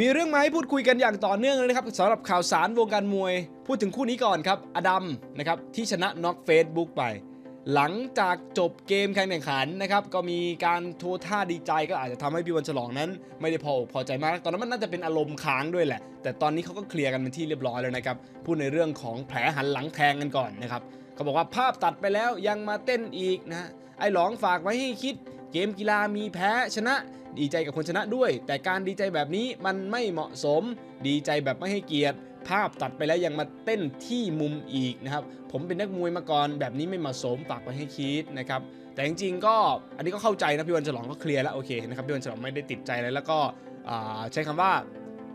มีเรื่องมาให้พูดคุยกันอย่างต่อเนื่องเลยนะครับสำหรับข่าวสารวงการมวย พูดถึงคู่นี้ก่อนครับอดัมนะครับที่ชนะน็อกเฟซบุ๊กไป หลังจากจบเกมการแข่งขันนะครับก็มีการโทษท่าดีใจก็อาจจะทำให้พี่วันฉลองนั้น ไม่ได้พอพอใจมาก ตอนนั้นมันน่าจะเป็นอารมณ์ค้างด้วยแหละ แต่ตอนนี้เขาก็เคลียร์กันเป็นที่เรียบร้อยแล้วนะครับพูดในเรื่องของแผลหันหลังแทงกันก่อนนะครับเขาบอกว่าภาพตัดไปแล้วยังมาเต้นอีกนะไอ้หลองฝากไว้ให้คิดเกมกีฬามีแพ้ชนะ ดีใจกับคนชนะด้วย แต่การดีใจแบบนี้มันไม่เหมาะสม ดีใจแบบไม่ให้เกียรติ ภาพตัดไปแล้วยังมาเต้นที่มุมอีกนะครับ ผมเป็นนักมวยมาก่อนแบบนี้ไม่เหมาะสมฝากไว้ให้คิดนะครับแต่จริงๆก็อันนี้ก็เข้าใจนะพี่วันฉลองก็เคลียร์แล้วโอเคนะครับพี่วันฉลองไม่ได้ติดใจอะไรแล้วก็ใช้คำว่า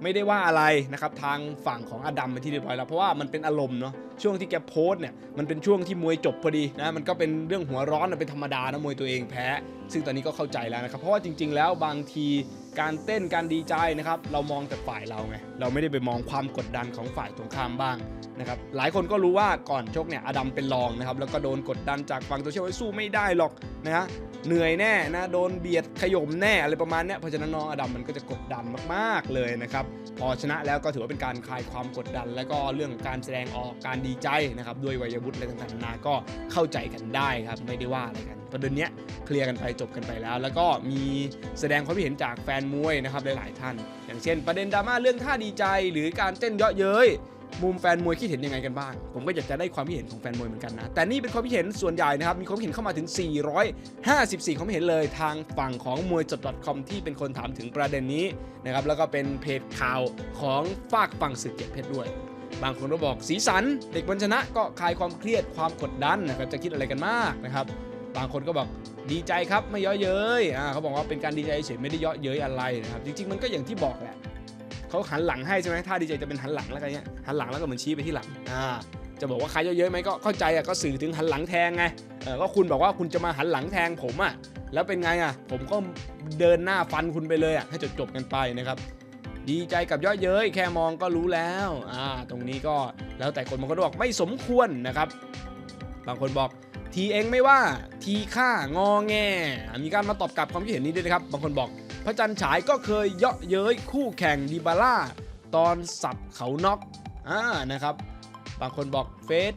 ไม่ได้ว่าอะไรนะครับทางฝั่งของอดัมไปนที่เรียบร้อยแล้วเพราะว่ามันเป็นอารมณ์เนาะช่วงที่แกโพสเนี่ยมันเป็นช่วงที่มวยจบพอดีนะมันก็เป็นเรื่องหัวร้อนเป็นธรรมดานะมวยตัวเองแพ้ ซึ่งตอนนี้ก็เข้าใจแล้วนะครับเพราะว่าจริง ๆ แล้วบางที การเต้นการดีใจนะครับ เรามองแต่ฝ่ายเราไงเราไม่ได้ไปมองความกดดันของฝ่ายตรงข้ามบ้างนะครับหลายคนก็รู้ว่าก่อนชกเนี่ยอดัมเป็นรองนะครับแล้วก็โดนกดดันจากฝั่งตัวเชียว่าสู้ไม่ได้หรอกนะฮะเหนื่อยแน่นะโดนเบียดขย่มแน่อะไรประมาณเนี้ยเพราะฉะนั้นน้องอดัมมันก็จะกดดันมากๆเลยนะครับพอชนะแล้วก็ถือว่าเป็นการคลายความกดดัน และก็เรื่องการแสดงออกการดีใจนะครับด้วยวัยวุฒิอะไรต่างๆนานาก็เข้าใจกันได้ครับไม่ได้ว่าอะไรกัน ประเด็นเนี้ยเคลียร์กันไปจบกันไปแล้ว แล้วก็มีแสดงความคิดเห็นจากแฟนมวยนะครับหลายๆท่าน อย่างเช่น ประเด็นดราม่าเรื่องท่าดีใจหรือการเต้นเยาะเย้ยมุมแฟนมวยคิดเห็นยังไงกันบ้าง ผมก็อยากจะได้ความคิดเห็นของแฟนมวยเหมือนกันนะ แต่นี่เป็นความคิดเห็นส่วนใหญ่นะครับ มีความคิดเห็นเข้ามาถึง 454 ความคิดเห็นเลยทางฝั่งของมวยจด .com ที่เป็นคนถามถึงประเด็นนี้นะครับ แล้วก็เป็นเพจข่าวของฝากฝั่งสึกเจ็ดเพชรด้วย บางคนก็บอกสีสัน เด็กบอลชนะก็คลายความเครียดความกดดันนะครับ จะคิดอะไรกันมากนะครับ บางคนก็บอกดีใจครับไม่เย่อเย้ยอ่าเขาบอกว่าเป็นการดีใจเฉยไม่ได้เย่อเย้ยอะไรนะครับจริงๆมันก็อย่างที่บอกแหละเขาหันหลังให้ใช่ไหมถ้าดีใจจะเป็นหันหลังแล้วกันเนี้ยหันหลังแล้วก็เหมือนชี้ไปที่หลังอ่าจะบอกว่าใครเย่อเย้ยไหมก็เข้าใจอะก็สื่อถึงหันหลังแทงไงเออก็คุณบอกว่าคุณจะมาหันหลังแทงผมอะแล้วเป็นไงอะผมก็เดินหน้าฟันคุณไปเลยอะให้จบๆกันไปนะครับดีใจกับเย่อเย้ยแค่มองก็รู้แล้วอ่าตรงนี้ก็แล้วแต่คนบางคนบอกไม่สมควรนะครับ บางคนบอก ทีเองไม่ว่าทีข้างอแง มีการมาตอบกลับความคิดเห็นนี้ด้วยนะครับ บางคนบอก พระจันทร์ฉายก็เคยเยาะเย้ยคู่แข่งดิบาร่าตอนสับเขาน็อกอ่านะครับ บางคนบอกเฟซ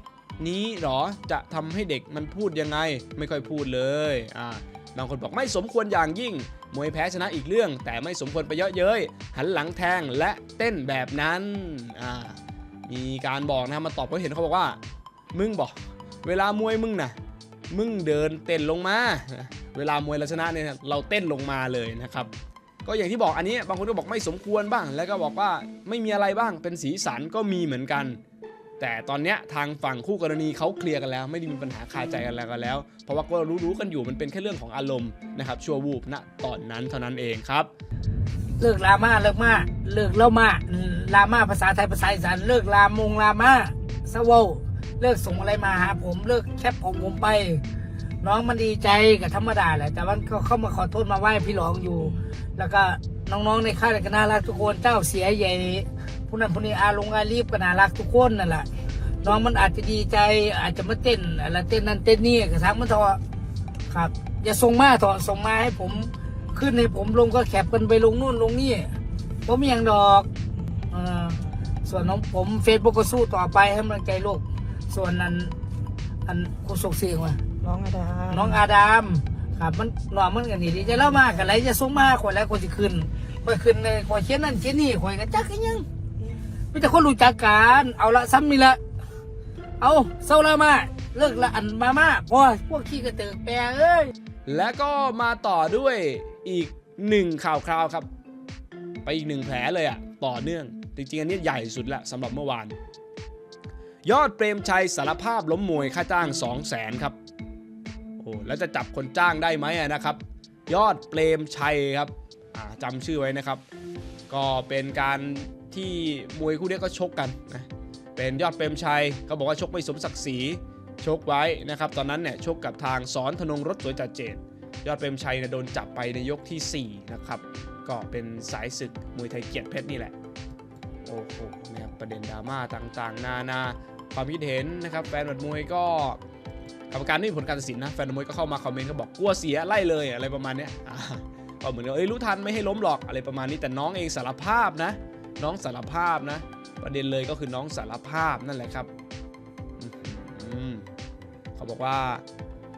นี้หรอจะทำให้เด็กมันพูดยังไง ไม่ค่อยพูดเลยอ่าบางคนบอกไม่สมควรอย่างยิ่ง มวยแพ้ชนะอีกเรื่อง แต่ไม่สมควรไปเยาะเย้ยหันหลังแทงและเต้นแบบนั้นอ่ามีการบอกนะมาตอบควาเห็นเขาบอกว่า มึงบอก เวลามวยมึงนะ มึงเดินเต้นลงมา เวลามวยเราชนะเนี่ยเราเต้นลงมาเลยนะครับ ก็อย่างที่บอกอันนี้บางคนก็บอกไม่สมควรบ้าง แล้วก็บอกว่าไม่มีอะไรบ้างเป็นสีสันก็มีเหมือนกัน แต่ตอนเนี้ยทางฝั่งคู่กรณีเขาเคลียร์กันแล้ว ไม่ได้มีปัญหาคาใจกันแล้วกันแล้ว เพราะว่าก็รู้ๆกันอยู่มันเป็นแค่เรื่องของอารมณ์นะครับชั่ววูบณตอนนั้นเท่านั้นเองครับเลิกลามาเลิกมาเลิกเล่ามาลามาภาษาไทยภาษาอีสานเลิกลามงลามาสวา เลิกส่งอะไรมาหาผมเลิกแคปผมผมไป น้องมันดีใจกับธรรมดาแหละ แต่มันก็เข้ามาขอโทษมาไหว้พี่หลองอยู่ แล้วก็น้องๆในค่ายก็น่ารักทุกคนเจ้าเสียใหญ่ผู้นั้นผู้นี้อาลงอาลีบก็น่ารักทุกคนนั่นแหละน้องมันอาจจะดีใจอาจจะมาเต้นอะไรเต้นนั่นเต้นนี่กระทั่งมันเถอะครับ อย่าส่งมาเถอะส่งมาให้ผมขึ้นให้ผมลงก็แคปกันไปลงนู่นลงนี่ผมย่างดอกออส่วนน้องผมเฟซบุ๊กก็สู้ต่อไปให้กำลังใจลูก ส่วนนั้น อันกูส่งเสียงว่ะน้องอาดาน้องอาดามครับมันหล่อมันกันนี่ดีใจเล่ามากกันไรจะส่งมาคนแล้วคนจะขึ้นคอยขึ้นเลยคอยเขียนนั่นเขียนนี่คอยกันจักกันยังไม่แต่คนรู้จักกันเอาละซ้ำนี่ละเอาเศร้าละมาเลิกละอันมามาพอพวกขี้กระเตือกแปรเอ้ยและก็มาต่อด้วยอีกหนึ่งข่าวคราวครับ ไปอีกหนึ่งแผลเลยอะต่อเนื่องจริงๆอันนี้ใหญ่สุดละสำหรับเมื่อวาน ยอดเปรมชัยสารภาพล้มมวยค่าจ้าง 2 0 0แสนครับ โอ้แล้วจะจับคนจ้างได้ไหมอะนะครับ ยอดเปรมชัยครับอ่าจำชื่อไว้นะครับ ก็เป็นการที่มวยคู่นี้ก็ชกกันนะเป็นยอดเปรมชัยเขาบอกว่าชกไม่สมศักดิ์ศรีชกไว้นะครับ ตอนนั้นเนี่ยชกกับทางสอนธนงรถสวยจัดเจดยอดเปรมชัยเนี่ยโดนจับไปในยกทีสี่ 4 นะครับ ก็เป็นสายศึกมวยไทยเกียรติเพชรนี่แหละ โอ้โหนะครับประเด็นดราม่าต่างๆ นานา ความคิดเห็นนะครับแฟนบัดมวยก็กรรมการไม่มีผลการตัดสินนะแฟนบัดมวยก็เข้ามาคอมเมนต์ก็บอกกลัวเสียไล่เลยอะไรประมาณเนี้ยก็เหมือนกับเอ้ยรู้ทันไม่ให้ล้มหรอกอะไรประมาณนี้แต่น้องเองสารภาพนะ น้องสารภาพนะ ประเด็นเลยก็คือน้องสารภาพนั่นแหละครับเขาบอกว่า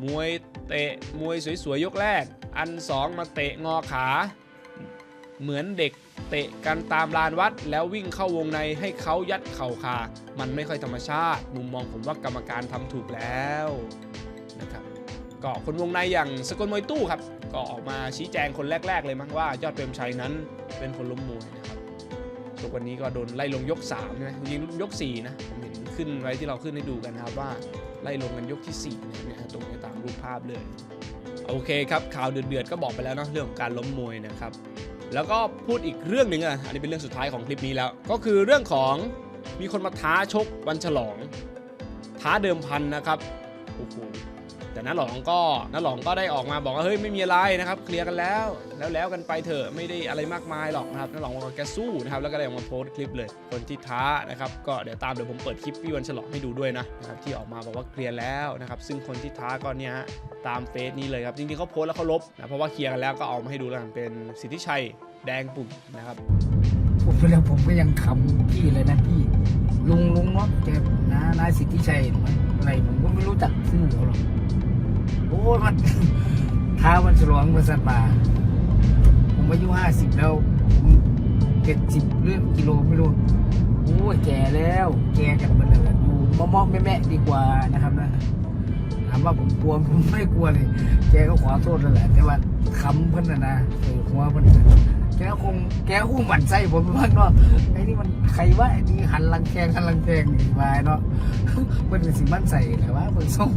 มวยเตะมวยสวยๆยกแรก อันสองมาเตะงอขา เหมือนเด็ก เตะกันตามลานวัด แล้ววิ่งเข้าวงในให้เขายัดเข่าคา มันไม่ค่อยธรรมชาติ มุมมองผมว่ากรรมการทำถูกแล้วนะครับก็คนวงในอย่างสกลมวยตู้ครับ ก็ออกมาชี้แจงคนแรก ๆ เลยมั้งว่ายอดเปรมชัยนั้นเป็นคนล้มมวยนะครับทุกวันนี้ก็โดนไล่ลงยก3ใช่ไหมจริงยก4นะผมเห็นขึ้นไว้ที่เราขึ้นให้ดูกันนะครับว่าไล่ลงกันยกที่4เนี่ยตรงนี้ตามรูปภาพเลย โอเคครับข่าวเดือดๆก็บอกไปแล้วเนาะเรื่องของการล้มมวยนะครับ แล้วก็พูดอีกเรื่องหนึ่งอะอันนี้เป็นเรื่องสุดท้ายของคลิปนี้แล้ว ก็คือเรื่องของมีคนมาท้าชกวันฉลอง ท้าเดิมพันนะครับโอ้โห แต่น้าหลองก็น้าหลองก็ได้ออกมาบอกว่าเฮ้ยไม่มีอะไรนะครับเคลียร์กันแล้ว แล้วแล้วกันไปเถอะไม่ได้อะไรมากมายหรอกนะครับน้าหลองบอกว่าแกสู้นะครับแล้วก็ได้ออกมาโพสต์คลิปเลย คนที่ท้านะครับก็เดี๋ยวตามเดี๋ยวผมเปิดคลิปพี่วันฉลองให้ดูด้วยนะนะครับที่ออกมาบอกว่าเคลียร์แล้วนะครับซึ่งคนที่ท้าก็เนี่ยตามเฟซนี้เลยครับจริงๆเขาโพสต์แล้วเขาลบนะเพราะว่าเคลียร์กันแล้วก็เอามาให้ดูแล้วกันเป็นสิทธิชัยแดงปุ่มนะครับผมไปแล้วผมก็ยังขำพี่เลยนะพี่ลุงลุงเนาะแกนะนายสิทธิชัยอะไรผมก็ไม่รู้จักชื่อเขาหรอก โอ้ยมันท้าวันฉลองบริษัทบาผมอายุห้าสิบแล้วเจ็ดสิบเรื่องกิโลไม่รู้โอ้ยแก่แล้วแก่กันมันเลยอยู่มอมอแม่แม่ดีกว่านะครับนะถามว่าผมกลัวผมไม่กลัวเลยแกก็ขอโทษแล้วแหละแต่ว่าคำเพิ่นนะนะเออหัวเพิ่นนะ แกคงแกคงหมั่นไส้ผมบ้างเนาะไอ้นี่มันใครวะไอ้นี่หันลังแทงหันลังแทงนี่วาเนาะเพิ่นก็สิมั่นใส่แต่ว่าเพิ่นส่ง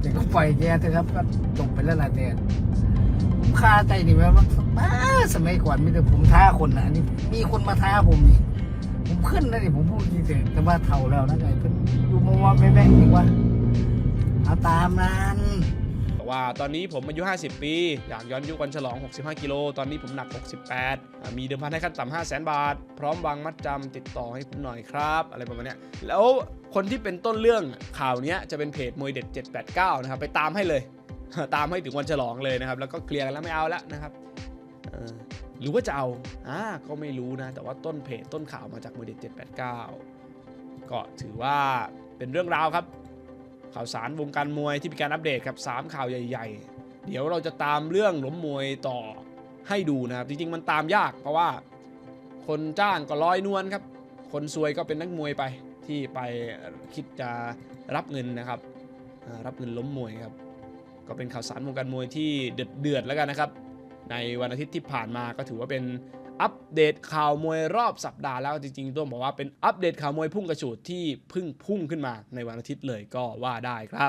แต่ก็ปล่อยแกเถอะครับก็จบไปแล้วล่ะแต่ผมคาใจนี่แม่ว่าบ้าสมัยก่อนมีแต่ผมท้าคนนะอันนี้มีคนมาท้าผมนี่ผมขึ้นนะนี่ผมพูดจริงๆแต่ว่าเท่าแล้วนะไอ้เพิ่นอยู่มว่าแม่แม่ดีกว่าเอาตามนั้น ว่าตอนนี้ผมอายุ 50 ปี อยากย้อนยุควันฉลอง 65 กิโล ตอนนี้ผมหนัก 68 มีเดิมพันให้ขั้นต่ำ5 0 0 0 0 0 บาท พร้อมวางมัดจำติดต่อให้ผมหน่อยครับ อะไรประมาณนี้แล้วคนที่เป็นต้นเรื่องข่าวนี้จะเป็นเพจมวยเด็ด 789 นะครับ ไปตามให้เลย ตามให้ถึงวันฉลองเลยนะครับ แล้วก็เคลียร์กันแล้วไม่เอาแล้วนะครับหรือว่าจะเอาอ่าก็ไม่รู้นะ แต่ว่าต้นเพจต้นข่าวมาจากมวยเด็ด 789 ก็ถือว่าเป็นเรื่องราวครับ ข่าวสารวงการมวยที่มีการอัปเดตครับสามข่าวใหญ่ ๆ เดี๋ยวเราจะตามเรื่องล้มมวยต่อให้ดูนะครับ จริงๆ มันตามยากเพราะว่า คนจ้างก็ลอยนวลครับ คนซวยก็เป็นนักมวยไปที่ไปคิดจะรับเงินนะครับ รับเงินล้มมวยครับ ก็เป็นข่าวสารวงการมวยที่เดือดเดือดๆแล้วกันนะครับ ในวันอาทิตย์ที่ผ่านมาก็ถือว่าเป็น อัปเดตข่าวมวยรอบสัปดาห์แล้วจริงๆต้องบอกว่าเป็นอัปเดตข่าวมวยพุ่งกระฉูดที่เพึ่งพุ่งขึ้นมาในวันอาทิตย์เลยก็ว่าได้ครับ